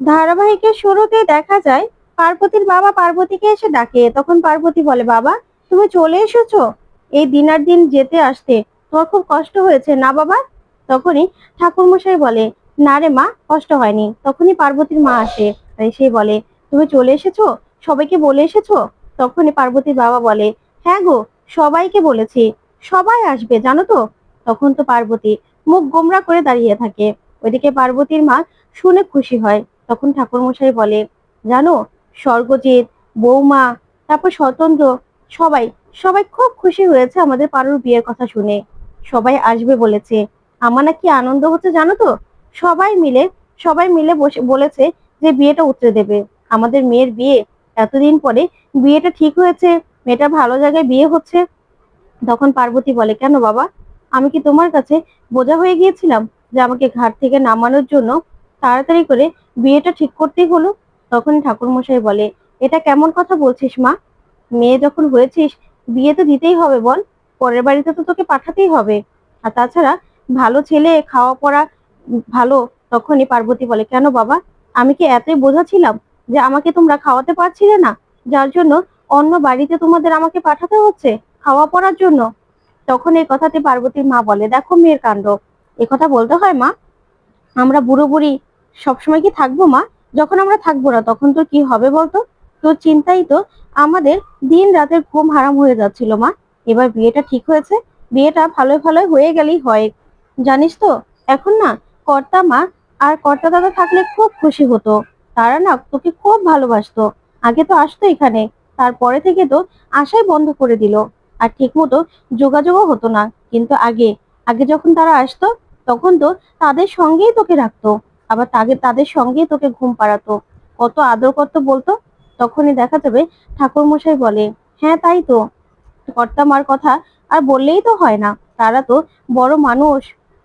ধারাবাহিকের শুরুতে দেখা যায়, পার্বতীর বাবা পার্বতীকে এসে ডাকে। তখন পার্বতী বলে, বাবা, তুমি চলে এসেছ? এই দিনার দিন যেতে আসতে তোমার খুব কষ্ট হয়েছে, না বাবা? তখনই ঠাকুরমশাই বলে, না রে মা, কষ্ট হয়নি। তখনই পার্বতীর মা আসে, আর এসেই বলে, তুমি চলে এসেছ? সবাইকে বলে এসেছ? তখনই পার্বতীর বাবা বলে হ্যাঁ গো, সবাইকে বলেছি। সবাই আসবে, জানো তো? তখন তো পার্বতী মুখ গোমরা করে দাঁড়িয়ে থাকে। ওইদিকে পার্বতীর মা শুনে খুশি হয়। তখন ঠাকুরমশাই বলে, জানো, স্বর্গজিৎ, বৌমা, তারপর স্বতন্ত্র, সবাই সবাই খুব খুশি হয়েছে আমাদের পারুর বিয়ের কথা শুনে। সবাই আসবে বলেছে। আমার নাকি আনন্দ হচ্ছে, জানো তো? সবাই মিলে সবাই মিলে বসে, বলেছে যে বিয়েটা উতরে দেবে। আমাদের মেয়ের বিয়ে এতদিন পরে বিয়েটা ঠিক হয়েছে, মেয়েটা ভালো জায়গায় বিয়ে হচ্ছে। তখন পার্বতী বলে, কেন বাবা? আমি কি তোমার কাছে বোঝা হয়ে গিয়েছিলাম যে আমাকে ঘাট থেকে নামানোর জন্য তাড়াতাড়ি করে বিয়েটা ঠিক করতেই হলো। তখন ঠাকুরমশাই বলে, এটা কেমন কথা বলছিস মা? মেয়ে যখন হয়েছিস, বিয়ে তো দিতেই হবে বল। পরের বাড়িতে তো তোকে পাঠাতেই হবে। আর তাছাড়া ভালো ছেলে, খাওয়া পড়া ভালো, তখনই পার্বতী বলে, কেন বাবা? আমি কি এতই বোঝা ছিলাম যে আমাকে তোমরা খাওয়াতে পারছিলে না? যার জন্য অন্য বাড়িতে তোমাদের আমাকে পাঠাতে হচ্ছে খাওয়া পড়ার জন্য? তখন এই কথাতে পার্বতীর মা বলে, দেখো মেয়ের কাণ্ড। কথা বলতে হয় মা? আমরা বুড়ো বুড়ি সবসময় কি থাকব মা? যখন আমরা থাকব না, তখন তো কি হবে বলতো? তো চিন্তাই তো আমাদের দিন রাতের ঘুম হারাম হয়ে যাচ্ছিল মা। এবার বিয়েটা ঠিক হয়েছে। বিয়েটা ভালো ভালো হয়ে গেলেই হয়। জানিস তো, এখন না কর্তা মা আর কর্তা দাদা থাকলে খুব খুশি হতো। তারা না তোকে খুব ভালোবাসতো। আগে তো আসতো এখানে। তারপরে থেকে তো আসাই বন্ধ করে দিল। আর ঠিক মতো যোগাযোগও হতো না। কিন্তু আগে আগে যখন তারা আসতো তখন তো তাদের সঙ্গেই তোকে রাখতো। আবার তাকে তাদের সঙ্গেই তোকে ঘুম পাড়াতো। কত আদর কত বলতো? তখনই দেখা যাবে ঠাকুর মশাই বলে হ্যাঁ তাই তো। কর্তা মার কথা আর বললেই তো হয় না। তারা তো বড় মানুষ।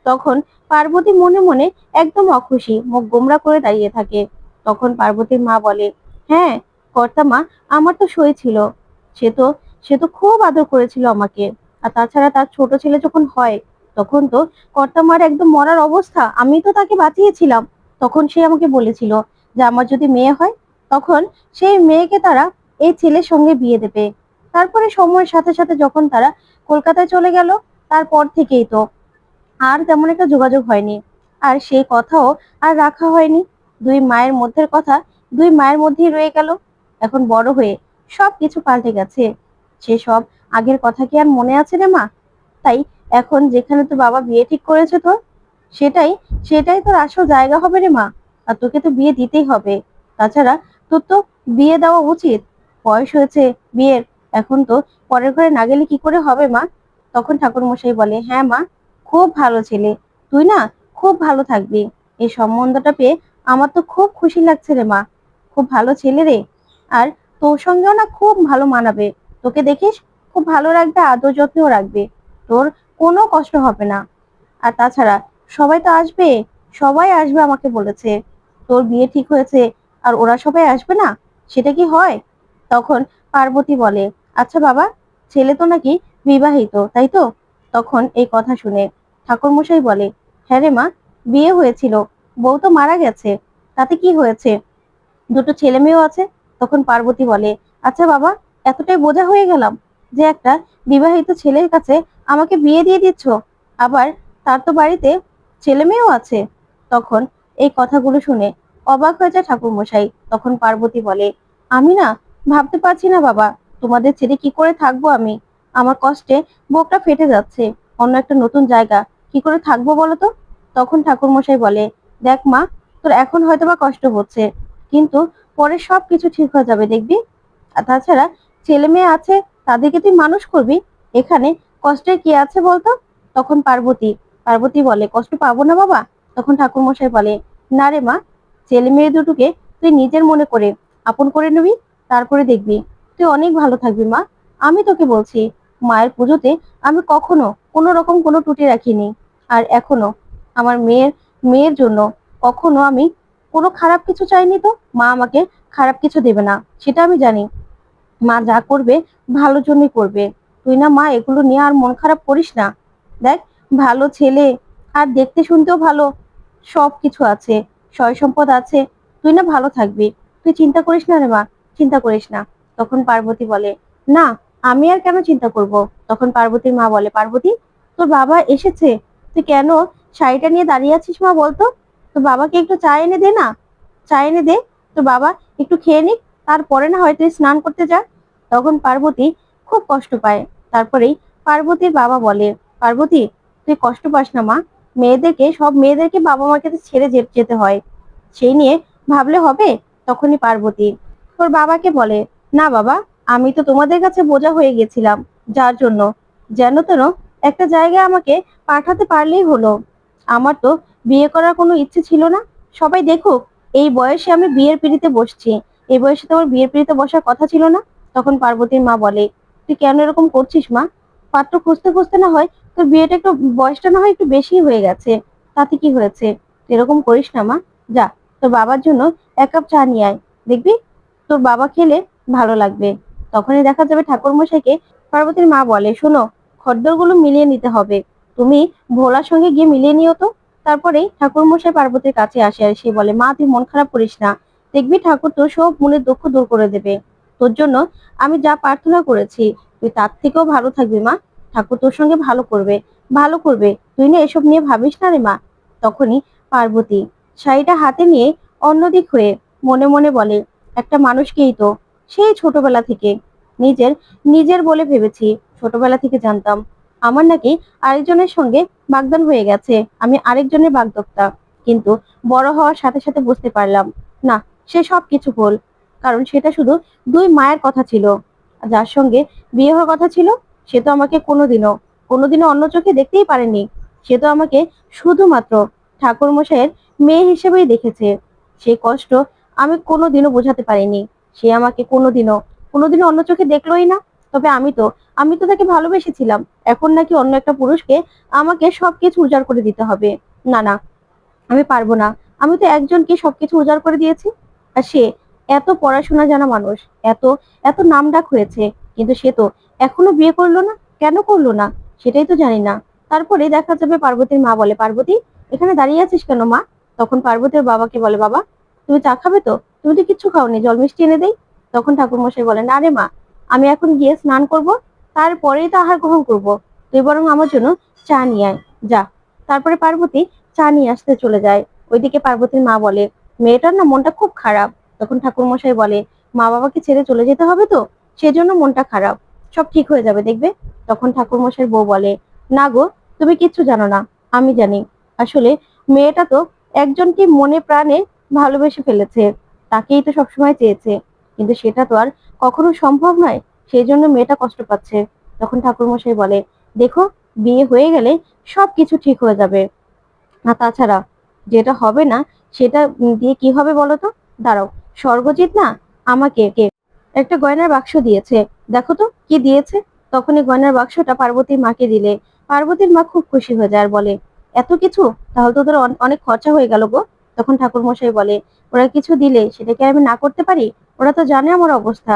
তখন পার্বতী মনে মনে একদম অখুশি, মুখ গোমরা করে দাঁড়িয়ে থাকে। তখন পার্বতীর মা বলে হ্যাঁ কর্তা মা, আমার তো সই ছিল। সে তো সে তো খুব আদর করেছিল আমাকে। আর তাছাড়া তার ছোট ছেলে যখন হয় তখন তো কর্তা মার একদম মরার অবস্থা, আমি তো তাকে বাঁচিয়েছিলাম। তখন সে আমাকে বলেছিল যে আমার যদি মেয়ে হয়, তখন সেই মেয়েকে তারা এই ছেলের সঙ্গে বিয়ে দেবে। তারপরে সময়ের সাথে সাথে যখন তারা কলকাতায় চলে গেল, তারপর থেকেই তো আর তেমন একটা যোগাযোগ হয়নি। আর সেই কথাও আর রাখা হয়নি। দুই মায়ের মধ্যের কথা দুই মায়ের মধ্যেই রয়ে গেল। এখন বড় হয়ে সব কিছু পাল্টে গেছে। সে সব আগের কথা কি আর মনে আছে রে মা? তাই এখন যেখানে তোর বাবা বিয়ে ঠিক করেছে তোর, সেটাই সেটাই তোর আসল জায়গা হবে রে মা। আর তোকে তো বিয়ে দিতেই হবে। তাছাড়া তোর তো বিয়ে দেওয়া উচিত। বয়স হয়েছে বিয়ের, এখন তো পরের ঘরে না গেলে কি করে হবে মা? তখন ঠাকুর মশাই বলে হ্যাঁ মা, খুব ভালো ছেলে। তুই না খুব ভালো থাকবি। এই সম্বন্ধটা পেয়ে আমার তো খুব খুশি লাগছে রে মা। খুব ভালো ছেলে রে। আর তোর সঙ্গেও না খুব ভালো মানাবে। তোকে দেখিস, খুব ভালো রাখবে, আদর যত্নও রাখবে। তোর কোনো কষ্ট হবে না। আর তাছাড়া সবাই তো আসবে, সবাই আসবে আমাকে বলেছে। তোর বিয়ে ঠিক হয়েছে আর ওরা সবাই আসবে না? সেটা কি হয়? তখন পার্বতী বলে আচ্ছা বাবা, ছেলে তো নাকি বিবাহিত, তাই তো? তখন এই কথা শুনে ঠাকুরমশাই বলে হ্যাঁ রে মা, বিয়ে হয়েছিল, বউ তো মারা গেছে, তাতে কি হয়েছে? দুটো ছেলে মেয়েও আছে। তখন পার্বতী বলে আচ্ছা বাবা, এতটাই বোঝা হয়ে গেলাম যে একটা বিবাহিত ছেলের কাছে আমাকে বিয়ে দিয়ে দিচ্ছ? আবার তার তো বাড়িতে ছেলে মেয়েও আছে। তখন এই কথাগুলো শুনে অবাক হয়ে যায় ঠাকুরমশাই। তখন পার্বতী বলে, আমি না ভাবতে পারছি না বাবা, তোমাদের ছেড়ে কি করে থাকব আমি? আমার কষ্টে বুকটা ফেটে যাচ্ছে। অন্য একটা নতুন জায়গা কি করে থাকব বলো তো? তখন ঠাকুরমশাই বলে, দেখ মা, তোর এখন হয়তো বা কষ্ট হচ্ছে, কিন্তু পরে সব কিছু ঠিক হয়ে যাবে, দেখবি? আর তাছাড়া ছেলে মেয়ে আছে, তাদেরকে তুই মানুষ করবি? এখানে কষ্টের কি আছে বলতো? তখন পার্বতী পার্বতী বলে, কষ্ট পাবো না বাবা? তখন ঠাকুরমশাই বলে, না রে মা, ছেলে মেয়ে দুটোকে তুই নিজের মনে করে আপন করে নিবি, তারপরে দেখবি। তুই অনেক ভালো থাকবি মা। আমি তোকে বলছি, মায়ের পুজোতে আমি কখনো কোনো রকম কোনো ত্রুটি রাখিনি। আর এখনও আমার মেয়ের মেয়ের জন্য কখনো আমি কোনো খারাপ কিছু চাইনি তো? মা আমাকে খারাপ কিছু দেবে না, সেটা আমি জানি। মা যা করবে ভালোর জন্যই করবে। তুই না মা, এগুলো নিয়ে আর মন খারাপ করিস না। দেখ, ভালো ছেলে, আর দেখতে শুনতেও ভালো। সব কিছু আছে সয় সম্পদ আছে। তুই না ভালো থাকবি। তুই চিন্তা করিস না রে মা, চিন্তা করিস না। তখন পার্বতী বলে, না, আমি আর কেন চিন্তা করব? তখন পার্বতীর মা বলে, পার্বতী, তোর বাবা এসেছে। তুই কেন শাড়িটা নিয়ে দাঁড়িয়ে আছিস মা বলতো? তোর বাবাকে একটু চা এনে দে না। চা এনে দে, তোর বাবা একটু খেয়ে নিক। তারপরে না হয় তুই স্নান করতে যা। তখন পার্বতী খুব কষ্ট পায়। তারপরেই পার্বতীর বাবা বলে, পার্বতী, তুই কষ্ট পাস না মা। মেয়েদেরকে, সব মেয়েদেরকে বাবা মাকে তো ছেড়ে যেতে হয়। সেই নিয়ে ভাবলে হবে তখনই পার্বতী। তোর বাবাকে বলে, না বাবা, আমি তো তোমাদের কাছে বোঝা হয়ে গেছিলাম, যার জন্য। যেন তেন একটা জায়গায় আমাকে পাঠাতে পারলেই হলো। আমার তো বিয়ে করার কোনো ইচ্ছে ছিল না। সবাই দেখুক, এই বয়সে আমি বিয়ের পিড়িতে বসছি। এই বয়সে তোমার বিয়ের পিড়িতে বসার কথা ছিল না? তখন পার্বতীর মা বলে তুই কেন এরকম করছিস, মা? পাত্র খুঁজতে খুঁজতে না হয় তোর বিয়েটা একটু, বয়সটা না হয় একটু বেশি হয়ে গেছে। তাতে কি হয়েছে? এরকম করিস না, মা। যা, তোর বাবার জন্য এক কাপ চা নিয়ে আয়। দেখবি? তোর বাবা খেলে ভালো লাগবে। তখনই দেখা যাবে ঠাকুর মশাইকে পার্বতীর মা বলে, শোনো, খদ্দরগুলো মিলিয়ে নিতে হবে। তুমি ভোলার সঙ্গে গিয়ে মিলিয়ে নিও তো। তারপরেই ঠাকুর মশাই পার্বতীর কাছে আসে আর সে বলে, মা, তুই মন খারাপ করিস না। দেখবি ঠাকুর তোর সব মনের দুঃখ দূর করে দেবে। তোর জন্য আমি যা প্রার্থনা করেছি, তুই তার থেকেও ভালো থাকবি মা। ঠাকুর তোর সঙ্গে ভালো করবে ভালো করবে। তুই না এসব নিয়ে ভাবিস না রে মা। তখনই পার্বতী শাড়িটা হাতে নিয়ে অন্যদিক হয়ে মনে মনে বলে, একটা মানুষকেই তো, সেই ছোটবেলা থেকে। নিজের নিজের বলে ভেবেছি, ছোটবেলা থেকে জানতাম। আমার নাকি আরেকজনের সঙ্গে বাগদান হয়ে গেছে, আমি আরেকজনের বাগদত্তা। কিন্তু বড় হওয়ার সাথে সাথে বুঝতে পারলাম, না, সে সব কিছু ভুল। কারণ সেটা শুধু দুই মায়ের কথা ছিল। যার সঙ্গে বিয়ে হওয়ার কথা ছিল, সে তো আমাকে কোনোদিনও কোনোদিনও অন্য চোখে দেখতেই পারেনি। সে তো আমাকে শুধুমাত্র ঠাকুর মশাইয়ের মেয়ে হিসেবেই দেখেছে। সেই কষ্ট আমি কোনোদিনও বোঝাতে পারিনি। সে আমাকে কোনোদিনও কোনোদিনও অন্য চোখে দেখলোই না। তবে আমি তো আমি তো তাকে ভালোবেসেছিলাম। এখন নাকি অন্য একটা পুরুষকে আমাকে সবকিছু উজাড় করে দিতে হবে। না না, আমি পারব না। আমি তো একজনকে সবকিছু উজাড় করে দিয়েছি। আর সে এত পড়াশোনা জানা মানুষ, এত এত নাম ডাক হয়েছে, কিন্তু সে তো এখনও বিয়ে করল না, কেন করল না, সেটাই তো জানি না। তারপরে দেখা যাবে পার্বতীর মা বলে, পার্বতী, এখানে দাঁড়িয়ে আছিস কেন মা? তখন পার্বতীর বাবাকে বলে, বাবা, তুমি চা খাবে তো? তুমি তো কিচ্ছু খাওনি, জল মিষ্টি এনে দেই? তখন ঠাকুর মশাই বলে, না রে মা, আমি এখন গিয়ে স্নান করব, তারপরেই তো আহার গ্রহণ করব। তুই বরং আমার জন্য চা নিয়ে আয়, যা। তারপরে পার্বতী চা নিয়ে আসতে চলে যায়। ওইদিকে পার্বতীর মা বলে, মেয়েটার না মনটা খুব খারাপ তখন ঠাকুর মশাই বলে, মা বাবাকে ছেড়ে চলে যেতে হবে তো? সেজন্য মনটা খারাপ। সব ঠিক হয়ে যাবে, দেখবে? তখন ঠাকুর মশাই বউ বলে, না গো, তুমি কিচ্ছু জানো না, আমি জানি। আসলে মেয়েটা তো একজনকে মনে প্রাণে ভালোবেসে ফেলেছে, তাকেই তো সবসময় চেয়েছে। কিন্তু সেটা তো আর কখনো সম্ভব নয় সেই জন্য মেয়েটা কষ্ট পাচ্ছে। তখন ঠাকুর মশাই বলে, দেখো, বিয়ে হয়ে গেলে সব কিছু ঠিক হয়ে যাবে। আর তাছাড়া যেটা হবে না, সেটা দিয়ে কি হবে বলো তো? দাঁড়াও স্বর্গজিৎ না আমাকে কে? একটা গয়নার বাক্স দিয়েছে। দেখো তো, কি দিয়েছে? তখনই গয়নার বাক্সটা পার্বতীর মাকে দিলে। পার্বতীর মা খুব খুশি হয়ে যায় আর বলে, এত কিছু? তাহলে তো তোদের অনেক খরচা হয়ে গেল গো। তখন ঠাকুর মশাই বলে, ওরা কিছু দিলে সেটা কি আমি না করতে পারি? ওরা তো জানে আমার অবস্থা।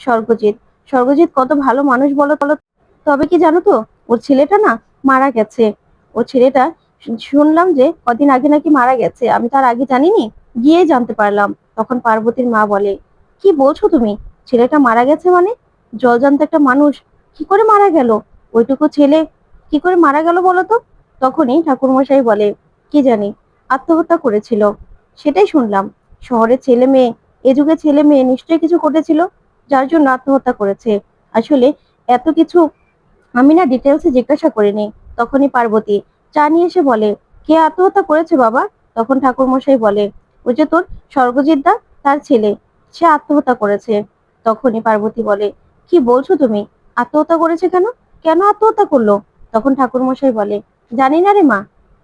স্বর্গজিৎ স্বর্গজিৎ কত ভালো মানুষ বলো বলো তবে কি জানো তো, ওর ছেলেটা না মারা গেছে। ওর ছেলেটা শুনলাম যে কদিন আগে নাকি মারা গেছে। আমি তার আগে জানিনি গিয়ে জানতে পারলাম। তখন পার্বতীর মা বলে, কি বলছো তুমি? ছেলেটা মারা গেছে মানে? জলজান্ত একটা মানুষ, কি করে মারা গেল? ওইটুকু ছেলে কি করে মারা গেল বলো তো? তখনই ঠাকুরমশাই বলে, কি জানি? আত্মহত্যা করেছিল। সেটাই শুনলাম। শহরের ছেলে মেয়ে, এ যুগে ছেলে মেয়ে নিশ্চয়ই কিছু করেছিল যার জন্য আত্মহত্যা করেছে। আসলে এত কিছু আমি না ডিটেলসে জিজ্ঞাসা করিনি। তখনই পার্বতী চা নিয়ে এসে বলে, কে আত্মহত্যা করেছে বাবা? তখন ঠাকুরমশাই বলে ওই যে তোর স্বর্গজিৎ দা, তার ছেলে। সে আত্মহত্যা করেছে। তখনই পার্বতী বলে, কি বলছো তুমি? আত্মহত্যা করেছে কেন? কেন আত্মহত্যা করল? তখন ঠাকুরমশাই বলে, জানি না রে মা,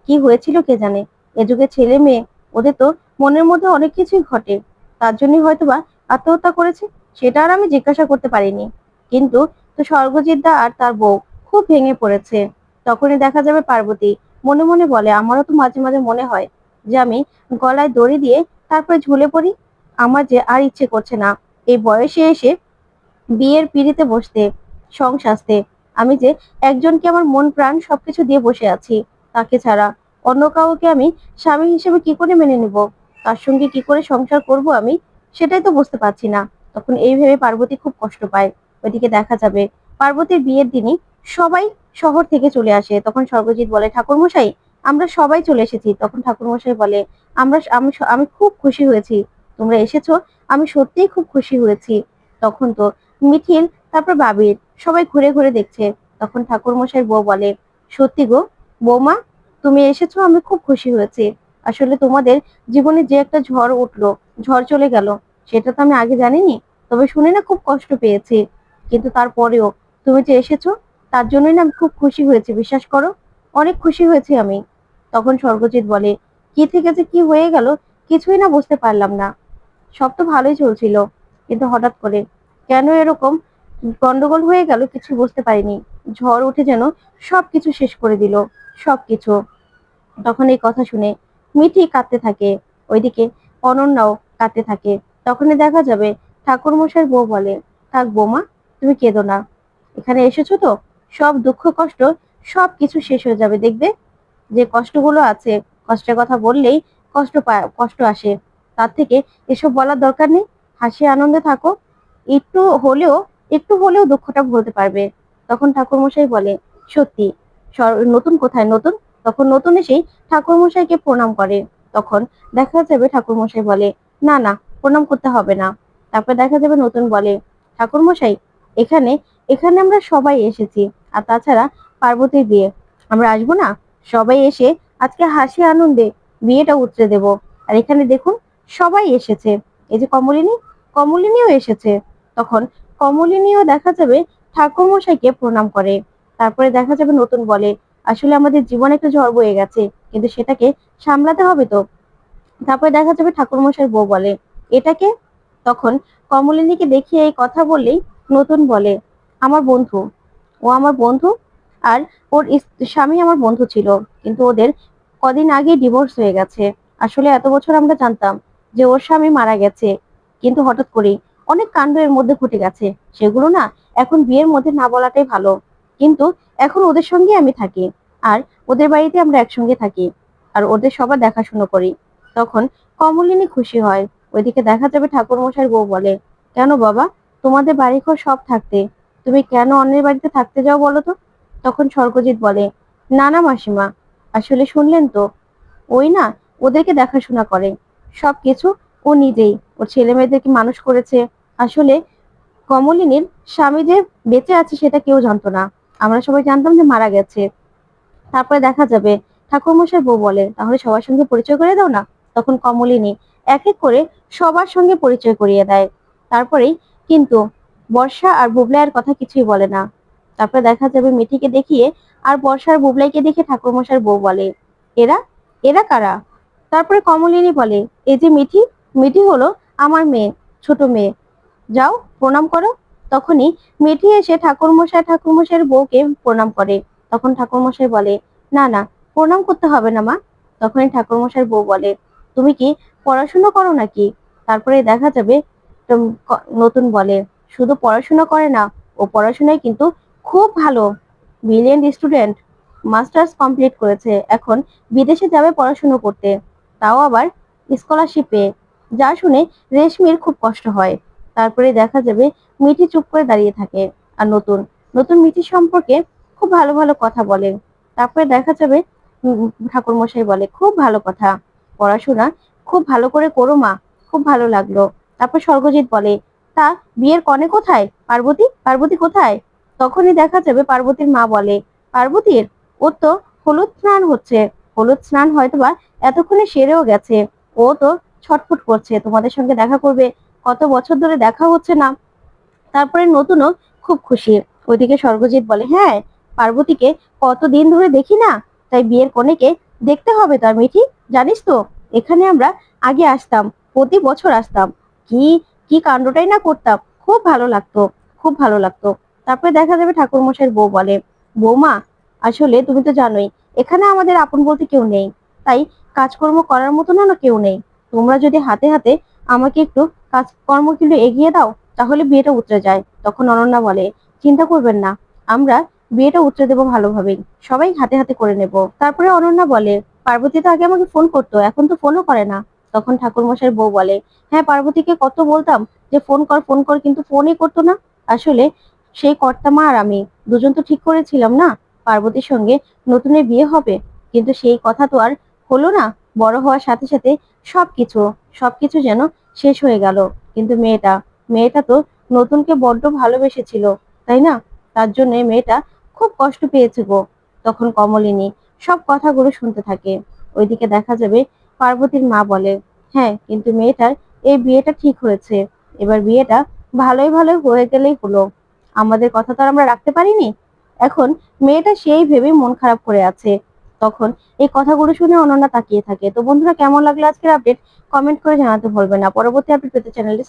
কি হয়েছিল কে জানে? এ যুগে ছেলে মেয়ে, ওদের তো মনের মধ্যে অনেক কিছুই ঘটে। তার জন্যই হয়তোবা আত্মহত্যা করেছে, সেটা আর আমি জিজ্ঞাসা করতে পারিনি। কিন্তু তো স্বর্গজিৎ দা আর তার বউ খুব ভেঙে পড়েছে। তখনই দেখা যাবে পার্বতী মনে মনে বলে, আমারও তো মাঝে মাঝে মনে হয় যে আমি গলায় দড়ি দিয়ে তারপরে ঝুলে পড়ি, আমার যে আর ইচ্ছে করছে না। এই বয়সে এসে বিয়ের পিড়িতে বসতে, সং সাজতে, আমি যে একজনকে আমার মন প্রাণ সবকিছু দিয়ে বসে আছি, তাকে ছাড়া অন্য কাউকে আমি স্বামী হিসেবে কি করে মেনে নেব? তার সঙ্গে কি করে সংসার করব আমি সেটাই তো বুঝতে পারছি না। তখন এই ভেবে পার্বতী খুব কষ্ট পায়। ওইদিকে দেখা যাবে, পার্বতীর বিয়ের দিনই সবাই শহর থেকে চলে আসে। তখন স্বর্গজিৎ বলে, ঠাকুরমশাই আমরা সবাই চলে এসেছি। তখন ঠাকুরমশাই বলে, আমরা আমি আমি খুব খুশি হয়েছি। তোমরা এসেছ, আমি সত্যিই খুব খুশি হয়েছি। তখন তো মিঠিল, তারপর বাবির সবাই ঘুরে ঘুরে দেখছে। তখন ঠাকুরমশাই বউ বলে, সত্যি গো, বৌমা, তুমি এসেছ, আমি খুব খুশি হয়েছি। আসলে তোমাদের জীবনে যে একটা ঝড় উঠল, ঝড় চলে গেল, সেটা তো আমি আগে জানিনি, তবে শুনে না খুব কষ্ট পেয়েছি। কিন্তু তারপরেও তুমি যে এসেছ, তার জন্যই না আমি খুব খুশি হয়েছি, বিশ্বাস করো। অনেক খুশি হয়েছি আমি। তখন স্বর্গজিৎ বলে, কি থেকে যে কি হয়ে গেল কিছুই না বুঝতে পারলাম না। সব তো ভালোই চলছিল। কিন্তু হঠাৎ করে, কেন এরকম? গন্ডগোল হয়ে গেল, কিছু বুঝতে পারিনি। ঝড় উঠে যেন সবকিছু শেষ করে দিল, সবকিছু। তখন এই কথা শুনে মিঠি কাঁদতে থাকে। ওইদিকে অনন্যাও কাঁদতে থাকে। তখনই দেখা যাবে ঠাকুর মশাই বউ বলে, থাক বৌমা, তুমি কেঁদো না। এখানে এসেছ তো? সব দুঃখ কষ্ট সব কিছু শেষ হয়ে যাবে, দেখবে? যে কষ্টগুলো আছে, কষ্টের কথা বললেই কষ্ট কষ্ট আসে। তার থেকে এসব বলার দরকার নেই। হাসি, আনন্দে থাকো। একটু হলেও একটু হলেও দুঃখটা ভুলতে পারবে। তখন ঠাকুরমশাই বলে, সত্যি নতুন কোথায়, নতুন? তখন নতুন এসেই ঠাকুরমশাইকে প্রণাম করে। তখন দেখা যাবে ঠাকুরমশাই বলে, না না, প্রণাম করতে হবে না। তারপর দেখা যাবে নতুন বলে, ঠাকুরমশাই, এখানে এখানে আমরা সবাই এসেছি। আর তাছাড়া পার্বতীর বিয়ে। আমরা আসব না? সবাই এসে আজকে হাসি আনন্দে বিয়েটা উতরে দেব। আর এখানে দেখুন, সবাই এসেছে। এই যে কমলিনী, কমলিনীও এসেছে। তখন কমলিনীও দেখা যাবে ঠাকুরমশাইকে প্রণাম করে। তারপরে দেখা যাবে নতুন বলে, আসলে আমাদের জীবনে একটা ঝড় বয়ে গেছে, কিন্তু সেটাকে সামলাতে হবে তো? তারপরে দেখা যাবে ঠাকুরমশাই বউ বলে, এটাকে? তখন কমলিনীকে দেখিয়ে এই কথা বললেই নতুন বলে, আমার বন্ধু, ও আমার বন্ধু আর ওর স্বামী আমার বন্ধু ছিল, কিন্তু ওদের কদিন আগে ডিভোর্স হয়ে গেছে। আসলে এত বছর আমরা জানতাম যে ওর স্বামী মারা গেছে, কিন্তু হঠাৎ করেই অনেক কাণ্ড এর মধ্যে ঘটে গেছে। সেগুলো না এখন বিয়ের মধ্যে না বলাটাই ভালো। কিন্তু এখন ওদের সঙ্গে আমি থাকি আর ওদের বাড়িতে আমরা একসঙ্গে থাকি আর ওদের সবার দেখাশুনো করি। তখন কমলিনী খুশি হয়। ওইদিকে দেখা যাবে ঠাকুর মশাই বউ বলে, কেন বাবা? তোমাদের বাড়ি ঘর সব থাকতে। তুমি কেন অন্যের বাড়িতে থাকতে যাও বলো তো? তখন স্বর্গজিৎ বলে, না না মাসিমা, আসলে শুনলেন তো। ওই না, ওদেরকে দেখাশোনা করে। সব কিছু ও নিজেই। ওর ছেলে মেয়েদেরকে মানুষ করেছে। আসলে কমলিনীর স্বামী যে বেঁচে আছে সেটা কেউ জানতো না। আমরা সবাই জানতাম যে মারা গেছে। তারপরে দেখা যাবে, ঠাকুরমশাই বউ বলে, তাহলে সবার সঙ্গে পরিচয় করে দাও না? তখন কমলিনী এক এক করে সবার সঙ্গে পরিচয় করিয়ে দেয়। তারপরেই কিন্তু বর্ষা আর বুবলাইয়ের কথা কিছুই বলে না। তারপরে দেখা যাবে মিঠিকে দেখিয়ে আর বর্ষার বুবলাইকে দেখে ঠাকুরমশাই বউ বলে, এরা এরা কারা? তারপরে কমলিনী বলে, এই যে মিঠি মিঠি হলো আমার মেয়ে, ছোট মেয়ে। যাও, প্রণাম করো। তখনই মিঠি এসে ঠাকুরমশাই, ঠাকুরমশাইয়ের বউকে প্রণাম করে। তখন ঠাকুরমশাই বলে, না না, প্রণাম করতে হবে না মা। তখনই ঠাকুরমশাইয়ের বউ বলে, তুমি কি পড়াশোনা করো নাকি? তারপরে দেখা যাবে নতুন বলে, শুধু পড়াশোনা করে না, ও পড়াশোনায় কিন্তু খুব ভালো ব্রিলিয়েন্ট স্টুডেন্ট মাস্টার্স কমপ্লিট করেছে এখন বিদেশে যাবে পড়াশুনো করতে। তাও আবার স্কলারশিপে যা শুনে রেশমির খুব কষ্ট হয়। তারপরে দেখা যাবে মিঠি চুপ করে দাঁড়িয়ে থাকে। আর নতুন নতুন মিঠি সম্পর্কে খুব ভালো ভালো কথা বলে। তারপরে দেখা যাবে ঠাকুর মশাই বলে, খুব ভালো কথা। পড়াশোনা খুব ভালো করে করো মা, খুব ভালো লাগল। তারপর স্বর্গজিৎ বলে, তা বিয়ের কনে কোথায়? পার্বতী? পার্বতী কোথায়? তখনই দেখা যাবে পার্বতীর মা বলে, পার্বতীর ওর তো হলুদ স্নান হচ্ছে। হলুদ স্নান হয়তোবা এতক্ষণে সেরেও গেছে। ও তো ছটফট করছে, তোমাদের সঙ্গে দেখা করবে। কত বছর ধরে দেখা হচ্ছে না। তারপরে নতুনও খুব খুশি। ওইদিকে স্বর্গজিৎ বলে হ্যাঁ পার্বতীকে কতদিন ধরে দেখি না, তাই বিয়ের কনেকে দেখতে হবে তার মিঠি। জানিস তো, এখানে আমরা আগে আসতাম, প্রতি বছর আসতাম। কি কি কাণ্ডটাই না করতাম। খুব ভালো লাগতো, খুব ভালো লাগতো। তারপরে দেখা যাবে ঠাকুর মশাইয়ের বউ বলে, বৌমা, আসলে তুমি তো জানোই, এখানে আমাদের আপন বলতে কেউ নেই। তাই কাজকর্ম করার মতো না কেউ নেই। তোমরা যদি হাতে হাতে আমাকে একটু কাজকর্মগুলো এগিয়ে দাও, তাহলে বিয়েটা উতরে যায়। তখন অনন্যা বলে, চিন্তা করবেন না, আমরা বিয়েটা উতরে দেবো ভালোভাবেই। সবাই হাতে হাতে করে নেব। তারপরে অনন্যা বলে, পার্বতী তো আগে আমাকে ফোন করতো, এখন তো ফোনও করে না। তখন ঠাকুরমশাইয়ের বউ বলে হ্যাঁ পার্বতীকে কত বলতাম যে, ফোন কর ফোন কর, কিন্তু ফোনই করতো না। আসলে সেই কর্তা মা আর আমি দুজন তো ঠিক করেছিলাম না? পার্বতীর সঙ্গে নতুনের বিয়ে হবে। কিন্তু সেই কথা তো আর হলো না। বড় হওয়ার সাথে সাথে সবকিছু সবকিছু যেন শেষ হয়ে গেল। কিন্তু মেয়েটা মেয়েটা তো নতুনকে বড্ড ভালোবেসেছিল, তাই না? তার জন্য মেয়েটা খুব কষ্ট পেয়েছে গো। তখন কমলিনী সব কথাগুলো শুনতে থাকে। ওইদিকে দেখা যাবে পার্বতীর মা বলে হ্যাঁ কিন্তু মেয়েটার এই বিয়েটা ঠিক হয়েছে। এবার বিয়েটা ভালোই ভালোই হয়ে গেলেই হলো। আমাদের কথা তো আর আমরা রাখতে পারিনি। এখন মেয়েটা সেই ভেবে মন খারাপ করে আছে। তখন এই কথাগুলো শুনে অনন্যা তাকিয়ে থাকে। তো বন্ধুরা, কেমন লাগল আজকের আপডেট কমেন্ট করে জানাতে ভুলবেন না। পরবর্তী আপডেট পেতে চ্যানেলটি